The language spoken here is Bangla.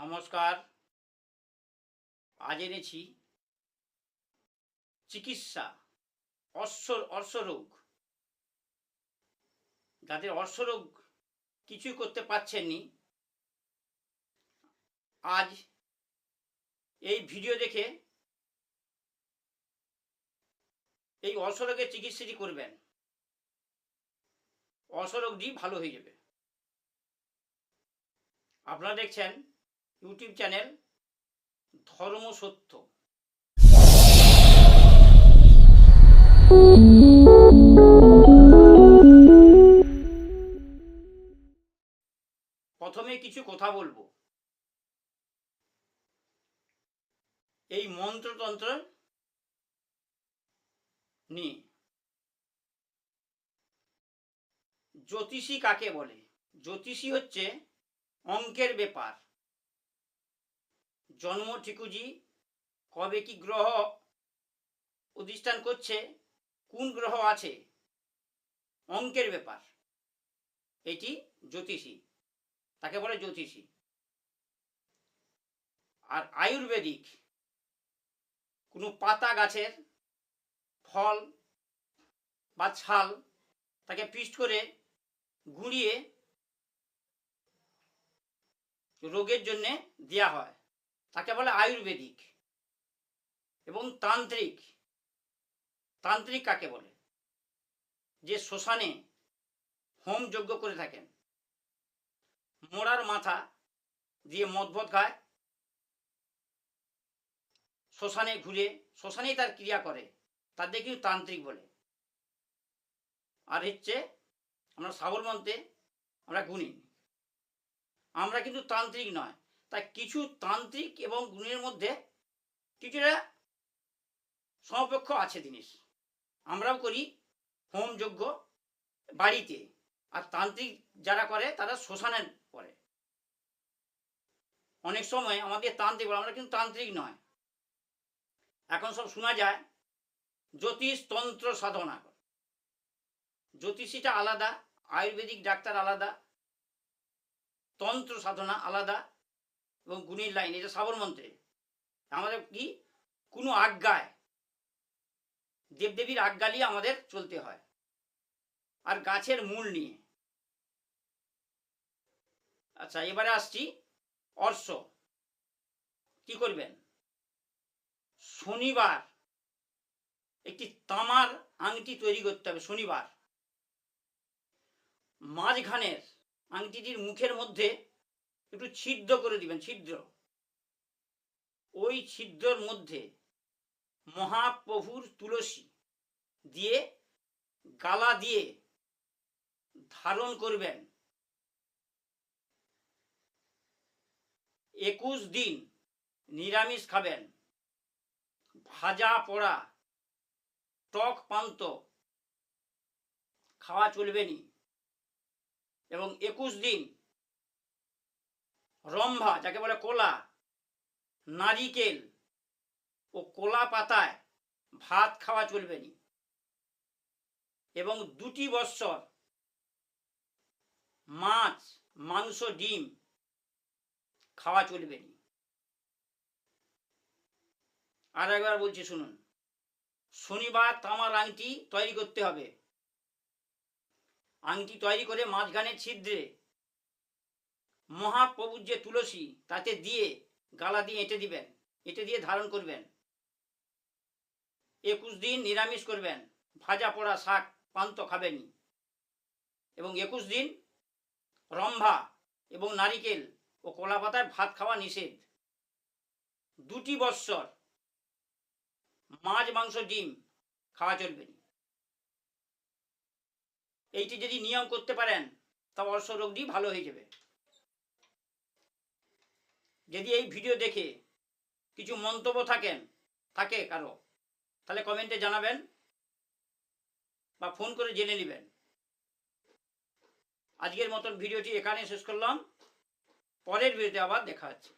নমস্কার। আজ এনেছি চিকিৎসা অশ্ব অর্শরোগ যাদের অর্শরোগ কিছুই করতে পারছেননি আজ এই ভিডিও দেখে এই অর্শরোগের চিকিৎসাটি করবেন। অর্শরোগটি ভালো হয়ে যাবে। আপনারা দেখছেন ইউটিউব চ্যানেল ধর্ম সত্য। প্রথমে কিছু কথা বলব। এই মন্ত্রতন্ত্র নিয়ে। জ্যোতিষী কাকে বলে? জ্যোতিষী হচ্ছে অঙ্কের ব্যাপার। জন্ম ঠিকুজি। কবে কি গ্রহ অধিষ্ঠান করছে? কোন গ্রহ আছে? অঙ্কের ব্যাপার। এটি জ্যোতিষী। তাকে বলে জ্যোতিষী। আর আয়ুর্বেদিক। কোনো পাতা গাছের ফল বা ছাল তাকে পিষ্ট করে গুঁড়িয়ে রোগের জন্যে দেয়া হয়। তাকে বলে আয়ুর্বেদিক এবং তান্ত্রিক। তান্ত্রিক কাকে বলে? যে শ্মশানে হোম যজ্ঞ করে থাকেন। মোড়ার মাথা দিয়ে মদভদ খায় শ্মশানে ঘুরে, শ্মশানেই তার ক্রিয়া করে তাদের কিন্তু তান্ত্রিক বলে। আর হচ্ছে আমরা সাবরমন্তে আমরা গুণী। আমরা কিন্তু তান্ত্রিক নয়। তাই কিছু তান্ত্রিক এবং গুণের মধ্যে কিছুটা সমপক্ষ আছে জিনিস। আমরাও করি হোম যজ্ঞ বাড়িতে। আর তান্ত্রিক যারা করে তারা শ্মশানে করে অনেক সময় আমাদের তান্ত্রিক বলে, আমরা কিন্তু তান্ত্রিক নয়। এখন সব শোনা যায় জ্যোতিষ তন্ত্র সাধনা। জ্যোতিষীটা আলাদা আয়ুর্বেদিক ডাক্তার আলাদা তন্ত্র সাধনা আলাদা এবং গুণীর লাইন, এটা সাবরমন্ত্রে আমাদের কি? কোনো আজ্ঞায়। দেবদেবীর আজ্ঞা নিয়ে আমাদের চলতে হয়। আর গাছের মূল নিয়ে। আচ্ছা এবারে আসছি অর্শ। কি করবেন? শনিবার একটি তামার আংটি তৈরি করতে হবে, শনিবার। মাঝখানের আংটিটির মুখের মধ্যে একটু ছিদ্র করে দিবেন, ছিদ্র। ওই ছিদ্রর মধ্যে মহাপ্রভুর তুলসী দিয়ে গালা দিয়ে ধারণ করবেন। একুশ দিন নিরামিষ খাবেন। ভাজা পোড়া, টক পান্ত খাওয়া চলবেনি এবং একুশ দিন রম্ভা, যাকে বলে কোলা, নারিকেল ও কোলা পাতায় ভাত খাওয়া চলবে নি। এবং দুটি বৎসর মাছ, মাংস, ডিম খাওয়া চলবে নি। আর একবার বলছি শুনুন, শনিবার তামার আংটি তৈরি করতে হবে। আংটি তৈরি করে মাঝখানে ছিদ্রে মহাপ্রভুর যে তুলসী, তাতে দিয়ে গালা দিয়ে এঁটে দিবেন, এঁটে দিয়ে ধারণ করবেন। একুশ দিন নিরামিষ করবেন, ভাজা পোড়া শাক পান্ত খাবেনি এবং একুশ দিন রম্ভা এবং নারিকেল ও কলা পাতায় ভাত খাওয়া নিষেধ। দুটি বৎসর মাছ, মাংস, ডিম খাওয়া চলবে। এইটি যদি নিয়ম করতে পারেন তা অর্শ রোগটি ভালো হয়ে যাবে। যদি এই ভিডিও দেখে কিছু মন্তব্য থাকেন, থাকে কারও, তাহলে কমেন্টে জানাবেন বা ফোন করে জেনে নেবেন। আজকের মতন ভিডিওটি এখানে শেষ করলাম। পরের ভিডিওতে আবার দেখা হচ্ছে।